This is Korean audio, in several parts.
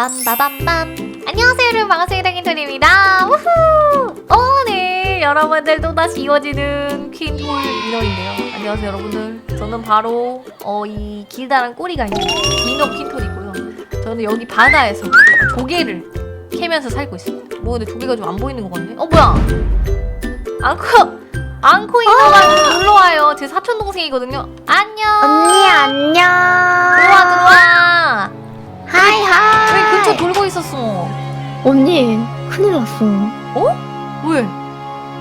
빰바밤빰 안녕하세요 여러분. 반갑습니다. 퀸톨입니다. 우후! 오늘 여러분들 또다시 이어지는 퀸톨 인어인데요. 안녕하세요 여러분들. 저는 바로 어, 이 길다란 꼬리가 있는 인어 퀸톨이고요. 저는 여기 바다에서 조개를 캐면서 살고 있습니다. 뭐 근데 조개가 좀 안 보이는 것 같네. 어 뭐야? 앙코 앙코 인어가 놀러와요. 제 사촌 동생이거든요. 안녕. 언니 안녕. 들어와 들어와. 하이 하이. 왜 근처 돌고 있었어 언니 큰일 났어. 왜?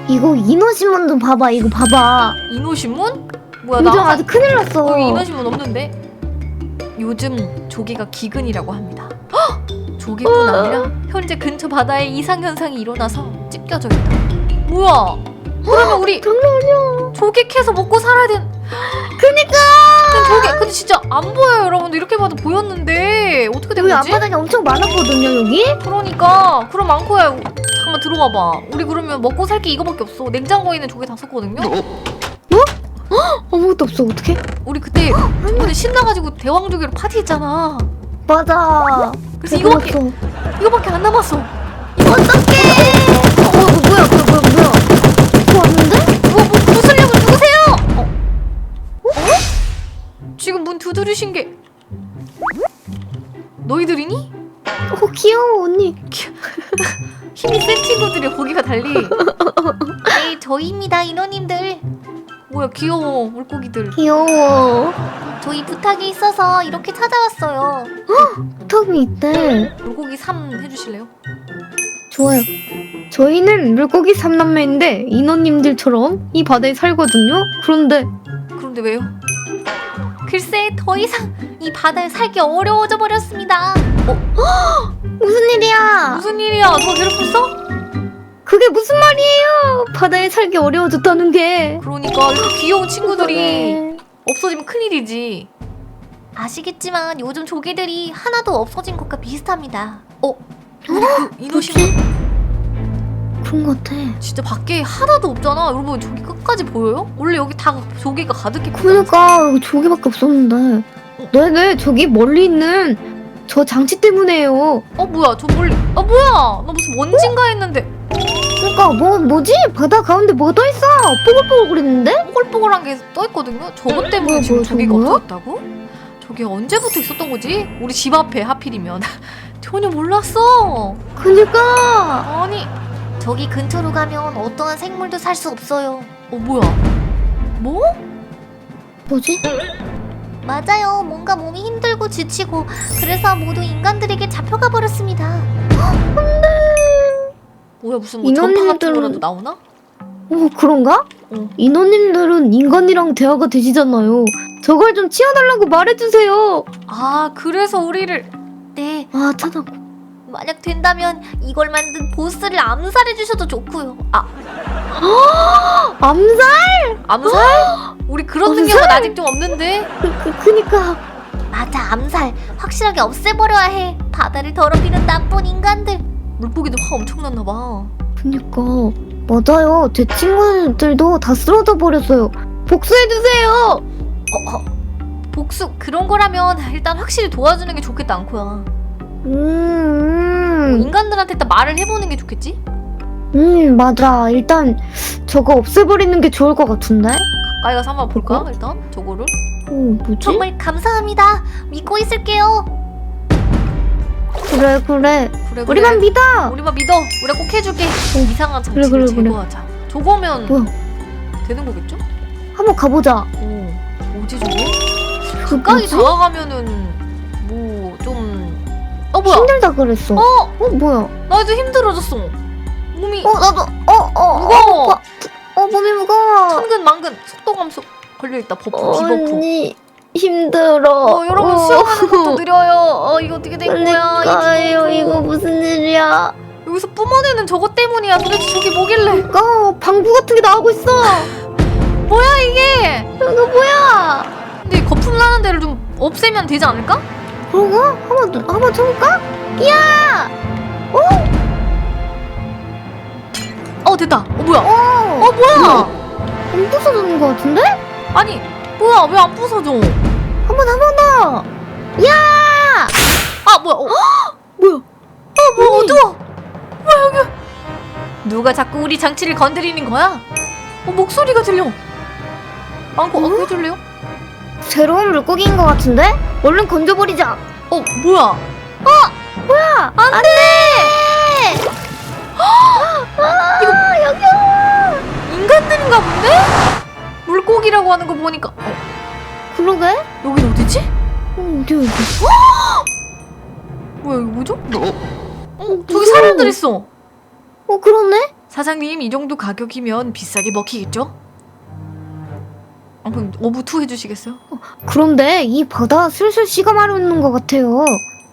이거 인어신문 좀 봐봐. 이거 봐봐. 인호신문? 뭐야 나 요즘 항상 아주 큰일 났어. 여기 인호신문 없는데? 요즘 조개가 기근이라고 합니다 헉! 조개뿐 아니라 현재 근처 바다에 이상 현상이 일어나서 찢겨져 있다 뭐야 그러면 우리 장난 아니야. 조개 캐서 먹고 살아야 된 그니까. 근데 조개 근데 진짜 안 보여요 여러분들 이렇게 봐도 보였는데 어떻게 된 여기 거지? 앞바닥이 엄청 많았거든요 여기. 그러니까 그럼 많고야 잠깐만 들어가 봐 우리 그러면 먹고 살 게 이거밖에 없어 냉장고에 있는 조개 다 썼거든요 아무것도 없어 어떡해? 우리 그때 오늘 신나가지고 대왕조개로 파티했잖아. 맞아. 그래서 이거밖에. 이거밖에 안 남았어. 지금 문 두드리신 게 너희들이니? 어 귀여워 언니. 힘이 센 친구들이 거기가 달리. 네, 저희입니다 인원님들. 뭐야 귀여워 물고기들. 귀여워. 저희 부탁이 있어서 이렇게 찾아왔어요. 턱이 있대. 물고기 3 해주실래요? 좋아요. 저희는 물고기 삼남매인데 인어님들처럼 이 바다에 살거든요. 그런데 그런데 왜요? 글쎄 더 이상 이 바다에 살기 어려워져 버렸습니다. 어? 무슨 일이야? 무슨 일이야? 너 괴롭혔어? 그게 무슨 말이에요? 바다에 살기 어려워졌다는 게. 그러니까 이렇게 귀여운 친구들이 네. 없어지면 큰일이지. 아시겠지만 요즘 조개들이 하나도 없어진 것과 비슷합니다. 어? 그 이노신 그런 것 같아. 진짜 밖에 하나도 없잖아. 여러분 저기 끝까지 보여요? 원래 여기 다 조개가 가득했거든. 그러니까 여기 조개밖에 없었는데. 네네 저기 멀리 있는 저 장치 때문에요. 어 뭐야 저 멀리 아 뭐야 나 무슨 원진가 했는데 그러니까 뭐 뭐지? 바다 가운데 뭐더 있어? 뽀글뽀글 그랬는데? 뽀글뽀글한 게 떠 있거든요. 저것 때문에 뭐야, 지금 뭐야, 조개가 저거야? 없어졌다고? 저게 언제부터 있었던 거지? 우리 집 앞에 하필이면 전혀 몰랐어. 그니까 아니 저기 근처로 가면 어떠한 생물도 살 수 없어요. 어 뭐야? 뭐? 뭐지? 맞아요. 뭔가 몸이 힘들고 지치고 그래서 모두 인간들에게 잡혀가 버렸습니다. 뭐야 무슨 뭐 전파 같은 인원들은- 거라도 나오나? 어 그런가? 응. 인어님들은 인간이랑 대화가 되시잖아요. 저걸 좀 치워달라고 말해주세요. 아 그래서 우리를 네아 찾아. 만약 된다면 이걸 만든 보스를 암살해 주셔도 좋고요. 아 암살? 암살? 우리 그런 암살? 능력은 아직 좀 없는데. 그, 그, 그니까 맞아 암살 확실하게 없애버려야 해. 바다를 더럽히는 나쁜 인간들. 물고기도 화 엄청났나 봐. 그니까 맞아요. 제 친구들도 다 쓰러져 버렸어요. 복수해주세요. 어, 어. 복수 그런 거라면 일단 확실히 도와주는 게 좋겠다 않고야. 음, 인간들한테 일단 말을 해보는 게 좋겠지? 음 맞아. 일단 저거 없애버리는 게 좋을 것 같은데. 가까이 가서 한번 볼까 어? 일단 저거를. 어 뭐지? 정말 감사합니다. 믿고 있을게요. 그래 그래. 그래 그래. 우리만 믿어. 우리만 믿어. 우리가 꼭 해줄게. 이상한 그래, 장치를 그래, 그래. 제거하자. 저거면? 되는 거겠죠? 한번 가보자. 오, 뭐지 저거? 그 가까이 뭐지? 다가가면은 뭐 좀 어 뭐야? 힘들다 그랬어. 어? 어 뭐야? 나도 힘들어졌어. 몸이 어 나도 어 어 무거워. 어, 어 몸이 무거워. 천근 만근 속도 감소 걸려 있다. 버프 디버프. 언니 힘들어. 어 여러분 수영하는 것도 느려요. 어 이거 어떻게 된 거야? 그러니까요 이 이거 무슨 일이야? 여기서 뿜어내는 저것 때문이야. 도대체 저게 뭐길래? 그러니까 방구 같은 게 나오고 있어. 뭐야 이게? 이거 뭐야? 근데 거품 나는 데를 좀 없애면 되지 않을까? 그런가? 한번 더- 한번 쳐볼까? 이야! 오! 어 됐다. 어 뭐야? 어 오! 뭐야? 안 부서지는 것 같은데? 아니 뭐야 왜 안 부서져? 한 번 한 번 더. 이야! 아 뭐야? 어, 뭐야? 어뭐 어두워. 뭐야 여기? 누가 자꾸 우리 장치를 건드리는 거야? 어 목소리가 들려. 망고 어? 어? 줄래요? 새로운 물고기인 것 같은데? 얼른 건져버리자. 어, 뭐야? 뭐야? 안 돼! 아, 여기 인간들인가 본데? 물고기라고 하는 거 보니까 어, 그러게? 여긴 어디지? 어, 어디, 어디? 뭐야 이거 뭐죠? 어, 저기 무서워. 사람들 있어. 어, 그렇네? 사장님 이 정도 가격이면 비싸게 먹히겠죠? 아, 그럼 어부투 해주시겠어요? 그런데 이 바다 슬슬 씨가 마르는 것 같아요.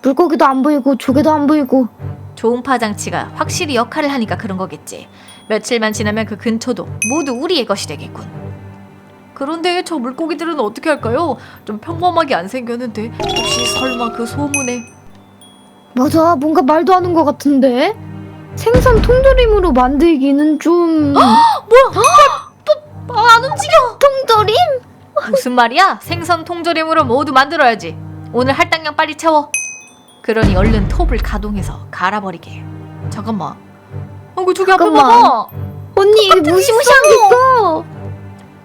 물고기도 안 보이고 조개도 안 보이고. 좋은 파장치가 확실히 역할을 하니까 그런 거겠지. 며칠만 지나면 그 근처도 모두 우리의 것이 되겠군. 그런데 저 물고기들은 어떻게 할까요? 좀 평범하게 안 생겼는데 혹시 설마 그 소문에 맞아, 뭔가 말도 안 하는 것 같은데? 생선 통조림으로 만들기는 좀... 아, 안 움직여! 통조림? 무슨 말이야? 생선 통조림으로 모두 만들어야지. 오늘 할당량 빨리 채워. 그러니 얼른 톱을 가동해서 갈아버리게. 잠깐만. 어, 그 저기 앞에 잠깐만. 봐봐. 언니, 이게 무시무시한 게 있어!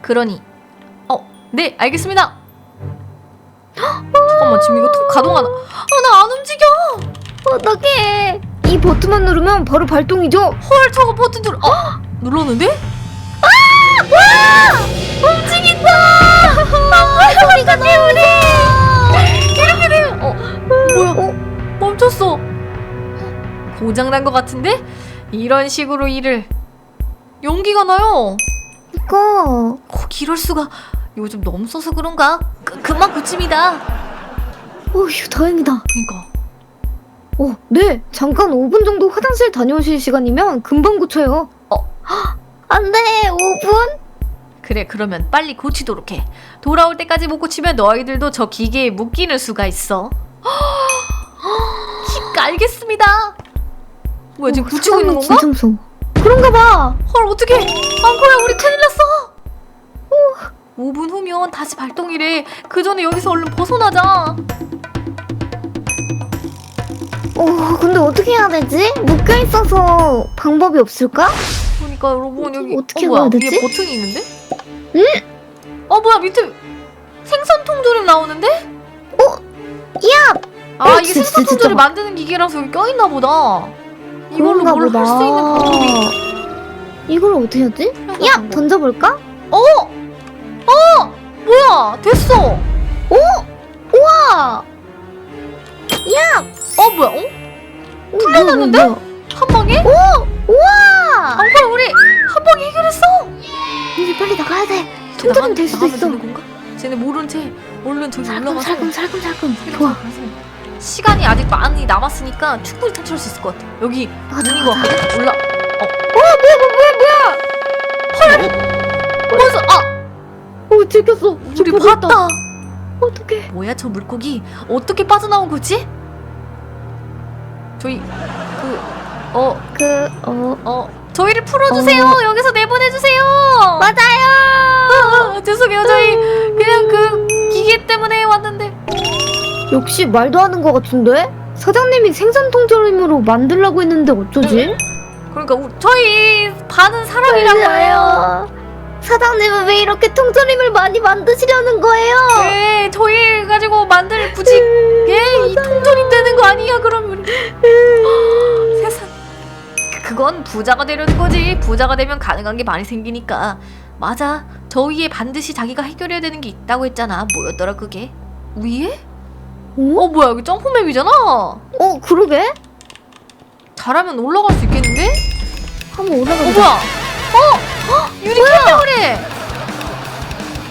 그러니 어, 네, 알겠습니다. 잠깐만, 지금 이거 톱 가동하나? 아, 나 안 움직여. 어떡해. 이 버튼만 누르면 바로 발동이죠? 헐, 저거 버튼 눌러. 어, 눌렀는데? 움직인다! 소리가 때문에! 이렇게 되면 어, 뭐야? 어? 멈췄어. 고장 난 것 같은데? 이런 식으로 일을 연기가 나요. 이거... 어, 이럴 수가. 요즘 너무 써서 그런가? 그, 금방 고칩니다. 어휴, 다행이다. 그러니까. 어, 네. 잠깐 5분 정도 화장실 다녀오실 시간이면 금방 고쳐요. 어. 안 돼, 5분? 그래 그러면 빨리 고치도록 해 돌아올 때까지 못 고치면 너희들도 저 기계에 묶이는 수가 있어 킥 알겠습니다 뭐야 지금 고치고 있는 건가? 진짜 무서워. 그런가 봐. 헐 어떡해 앙코야 우리 큰일 났어 5분 후면 다시 발동이래 그 전에 여기서 얼른 벗어나자 어, 근데 어떻게 해야 되지? 묶여 있어서 방법이 없을까? 그러니까 여러분 여기 어떻게 어, 뭐야 해야 되지? 위에 버튼이 있는데? 응? 어 뭐야 밑에 생선 통조림 나오는데? 야! 아 어, 이게 진짜, 생선 진짜. 통조림 만드는 기계라서 여기 껴있나 보다 이걸로 그런가 뭘 할수 보다. 있는 방법이 이걸 어떻게 하지? 야, 야 던져볼까? 어! 어! 뭐야 됐어 우와! 어 뭐야 어? 풀려났는데? 한 방에? 우와! 앙코야 우리 한 방에 해결했어 이제 빨리 나가야 돼. 나가면- 될 수도 있어. 건가? 쟤네 모른 채 얼른 저기 살금 올라가서 살금 살금 살금. 좋아. 시간이 아직 많이 남았으니까 충분히 탈출할 수 있을 것 같아 여기 맞아 문인 거 맞아. 같거든? 올라 뭐야 뭐야 뭐야 벌써 아! 어 들켰어. 우리 보고 있다. 봤다 어떡해. 뭐야 저 물고기 어떻게 빠져나온 거지? 저희 그 어어 그 어. 어, 저희를 풀어주세요 어. 여기서 내보내주세요 맞아요. 아, 죄송해요 저희 그냥 그 기계 때문에 왔는데 역시 말도 하는 것 같은데? 사장님이 생선 통조림으로 만들라고 했는데 어쩌지? 그러니까 우, 저희 반은 사람이라고 해요 사장님은 왜 이렇게 통조림을 많이 만드시려는 거예요? 네 저희 가지고 만들 굳이 예이 통조림 되는 거 아니야 그럼 우리 세상 그건 부자가 되려는 거지 부자가 되면 가능한 게 많이 생기니까 맞아 저 위에 반드시 자기가 해결해야 되는 게 있다고 했잖아 뭐였더라 그게 위에? 어? 어 뭐야 여기 점프맵이잖아 어 그러게? 잘하면 올라갈 수 있겠는데? 한번 어 올라가보자. 뭐야? 어? 헉, 유리 캔다 그래.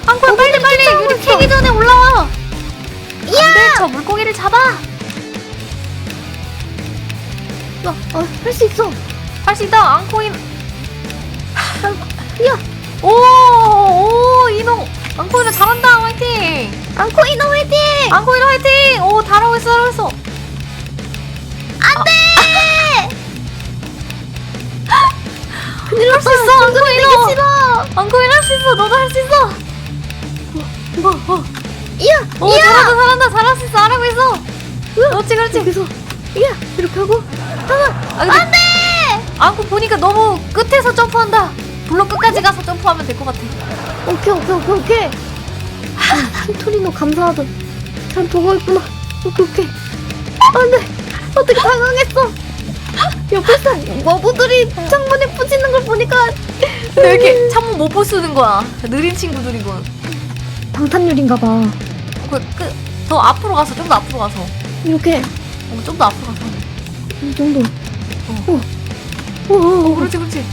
앙코야 빨리 빨리 유리 캐기 전에 올라와. 안돼 저 물고기를 잡아. 어, 어, 할수 있어. 할 수 있다 앙코인. 야. 오오 이놈 앙코이나 잘한다 화이팅. 앙코이너 화이팅! 앙코이나 화이팅. 오 잘하고 있어 잘하고 있어. 큰일 할수 있어 앙코이너. 되기 싫어. 앙코이나 할수 있어 너도 할 수 있어. 어, 어. 야, 오 잘한다 잘한다 잘할 수 있어 잘하고 있어. 그렇지 그렇지. 여기서 야 이렇게 하고 아, 근데 안 고 보니까 너무 끝에서 점프한다. 블록 끝까지 가서 점프하면 될 것 같아. 오케이 오케이 오케이 오케이 아, 틴토리노 감사하다 잘 보고 있구나 오케이 오케이 안돼 어떻게 당황했어 옆에서 머부들이 창문에 부시는 걸 보니까 근데 왜 이렇게 창문 못 부수는 거야? 느린 친구들이군. 방탄유리인가 봐 그, 그, 더 앞으로 가서, 좀 더 앞으로 가서. 이렇게 어, 좀 더 앞으로 가서. 이 정도 어. 어. 어, 어, 어, 그렇지, 그렇지.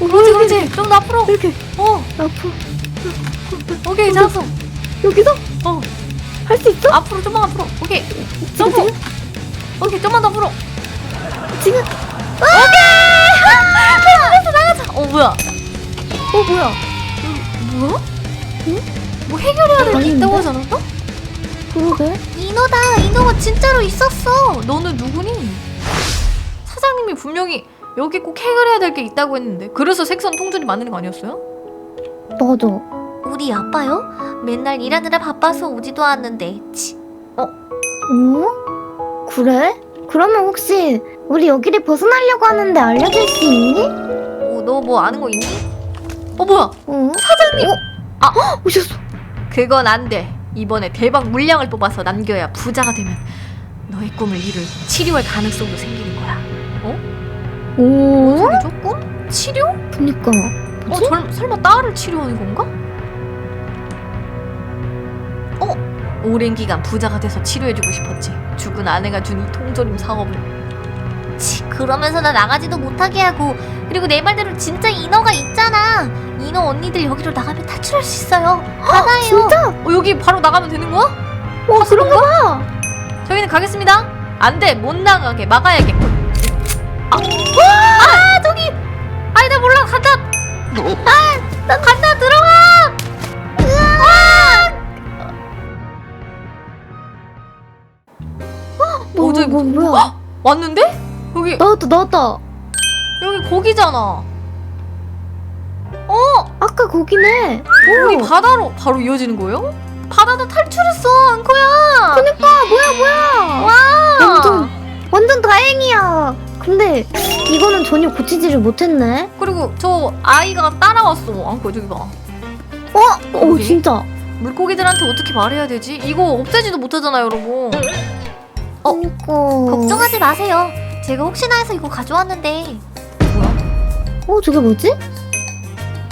어, 그렇지, 그렇지. 좀 더 앞으로. 이렇게 어, 앞으로 오케이, 잘했어. 여기서 어, 할 수 있어? 앞으로, 좀만 앞으로. 오케이. 점프. 오케이, 좀만 더 앞으로. 지금 어, 뭐야? 어 뭐야 뭐야? 응? 뭐 해결해야 될 게 아닌데? 있다고 하지 않았어? 그러게 인어다. 인어가 진짜로 있었어. 너는 누구니? 사장님이 분명히 여기 꼭 해결해야 될 게 있다고 했는데 그래서 색선 통전이 만드는 거 아니었어요? 맞아 우리 아빠요? 맨날 일하느라 바빠서 오지도 않는데 치. 어? 그래? 그러면 혹시 우리 여기를 벗어나려고 하는데 알려줄 수 있니? 어, 너 뭐 아는 거 있니? 어 뭐야? 어? 사장님! 어? 아. 헉, 오셨어 그건 안 돼. 이번에 대박 물량을 뽑아서 남겨야 부자가 되면 너의 꿈을 이룰 치료할 가능성도 생기는 거야. 뭔 오? 소리죠? 꿈? 치료? 그니까 어, 뭐지? 설, 설마 딸을 치료하는 건가? 어? 오랜 기간 부자가 돼서 치료해주고 싶었지. 죽은 아내가 준 이 통조림 사업을. 치, 그러면서 나 나가지도 못하게 하고 그리고 내 말대로 진짜 인어가 있잖아. 인어 언니들 여기로 나가면 탈출할 수 있어요. 하나예요. 진짜? 어, 여기 바로 나가면 되는 거야? 어 그런가 봐 저희는 가겠습니다. 안 돼, 못 나가게 막아야겠군. 아, 아, 저기, 아니 나 몰라, 간다. 아, 나 간다, 들어가. 뭐, 어제 뭐, 뭐- 뭐야 왔는데? 여기, 나왔다 나왔다 여기 거기잖아. 어, 아까 거기네 여기 어. 바다로 바로 이어지는 거예요? 바다도 탈출했어, 앙코야. 그니까 뭐야 뭐야 와, 완전 완전 다행이야 근데 이거는 전혀 고치지를 못했네 그리고 저 아이가 따라왔어, 앙코 저기 봐. 어? 어 어디? 진짜 물고기들한테 어떻게 말해야 되지? 이거 없애지도 못하잖아요, 여러분. 어, 그니까 걱정하지 마세요. 제가 혹시나 해서 이거 가져왔는데. 뭐야? 어 저게 뭐지?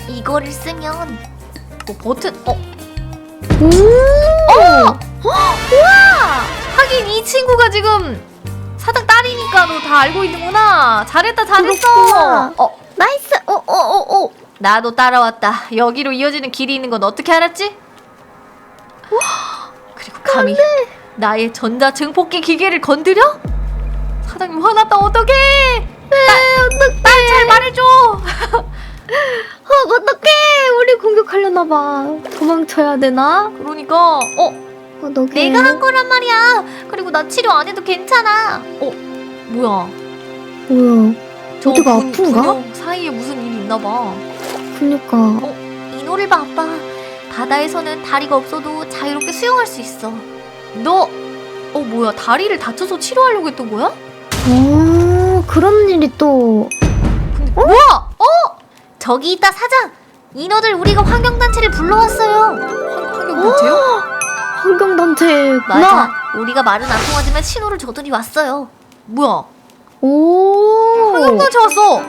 이거를 쓰면 뭐 버튼 어오 하긴 이 친구가 지금 딸이니까 너 다 알고 있는구나. 잘했다 잘했어. 그렇구나. 어 나이스 어어어어 나도 따라왔다. 여기로 이어지는 길이 있는 건 어떻게 알았지? 그리고 감히 나의 전자 증폭기 기계를 건드려? 사장님 화났다 어떡해? 어떡해 딸잘 말해줘. 어, 어떡해 우리 공격하려나 봐 도망쳐야 되나? 그러니까 어 어떡해 내가 한 거란 말이야. 그리고 나 치료 안 해도 괜찮아. 어 뭐야? 뭐야 저 어디가 분- 아픈가? 분명 사이에 무슨 일이 있나 봐. 그니까 이노를 봐, 아빠. 바다에서는 다리가 없어도 자유롭게 수영할 수 있어. 너, 어, 뭐야, 다리를 다쳐서 치료하려고 했던 거야? 어 그런 일이 또 근데, 뭐야? 어? 저기 있다, 사장! 인어들 우리가 환경단체를 불러왔어요. 환경단체요? 환경단체구나 맞아. 우리가 말은 안 통하지만 신호를 줘더니 왔어요. 뭐야? 오 환경단체 왔어!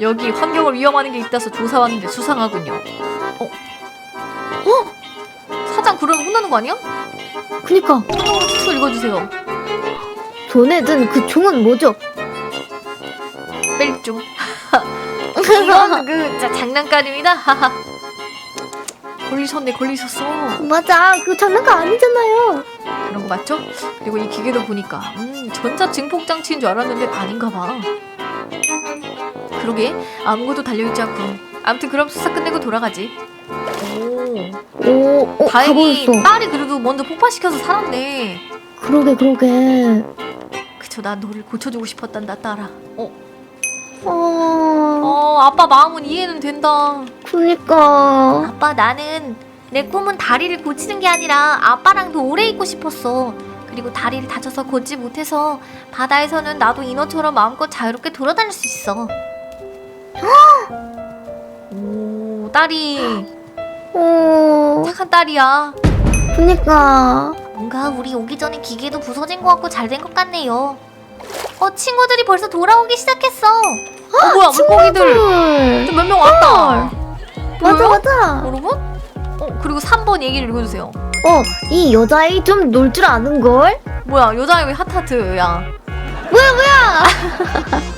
여기 환경을 위험하는 게 있다서 조사 왔는데 수상하군요. 어? 어? 사장 그러면 혼나는 거 아니야? 그니까 환경으로 추 읽어주세요. 손에 든 그 총은 뭐죠? 뺄죠. 이건 그 진짜 장난감입니다. 하하. 걸리셨네, 걸리셨어. 맞아 그 장난감 아니잖아요 맞죠? 그리고 이 기계도 보니까 음, 전자 증폭 장치인 줄 알았는데 아닌가 봐. 그러게 아무것도 달려있지 않고. 아무튼 그럼 수사 끝내고 돌아가지. 오, 오, 어, 다행히 가버렸어 딸이 그래도 먼저 폭파시켜서 살았네. 그러게 그러게 그쵸, 나 너를 고쳐주고 싶었단다, 딸아. 어, 어 어, 아빠 마음은 이해는 된다. 그니까 아빠 나는 내 꿈은 다리를 고치는 게 아니라 아빠랑도 오래 있고 싶었어. 그리고 다리를 다쳐서 걷지 못해서 바다에서는 나도 인어처럼 마음껏 자유롭게 돌아다닐 수 있어. 오, 딸이 오, 착한 딸이야. 그니까. 뭔가 우리 오기 전에 기계도 부서진 것 같고 잘 된 것 같네요. 어, 친구들이 벌써 돌아오기 시작했어. 어, 뭐야, 물고기들 헐. 몇명 왔다. 맞아? 맞아. 여러분? 어, 그리고 3번 얘기를 읽어주세요. 어, 이 여자애 좀 놀 줄 아는 걸? 뭐야, 여자애 왜 핫하트야? 뭐야, 뭐야!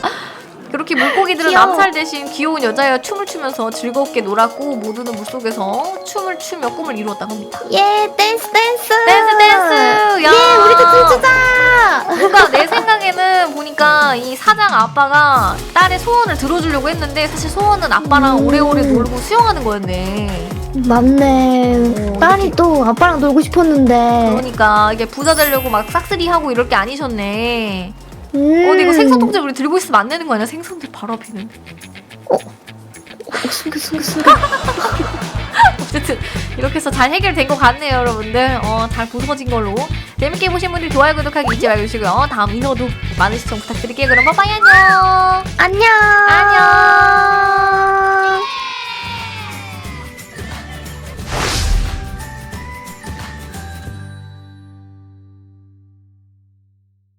그렇게 물고기들은 귀여워. 남살 대신 귀여운 여자애와 춤을 추면서 즐겁게 놀았고 모두는 물속에서 춤을 추며 꿈을 이루었다고 합니다. 예, 댄스, 댄스! 댄스 댄스! 야! 예, 우리도 춤추자! 뭔가 내 생각에는 보니까 이 사장 아빠가 딸의 소원을 들어주려고 했는데 사실 소원은 아빠랑 음. 오래오래 놀고 수영하는 거였네. 맞네. 어, 딸이 또 아빠랑 놀고 싶었는데. 그러니까 이게 부자 되려고 막 싹쓸이 하고 이럴 게 아니셨네. 음. 어, 근데 이거 생선 통째 우리 들고 있으면 안 되는 거 아니야? 생선들 바로 앞에 있는데. 어, 숨겨, 숨겨, 숨겨. 어쨌든 이렇게 해서 잘 해결된 것 같네요, 여러분들. 어, 잘 부서진 걸로. 재밌게 보신 분들 좋아요, 구독하기 잊지 말고주시고요. 다음 인어도 많은 시청 부탁드릴게요. 그럼 빠빠이 안녕. 안녕! 안녕.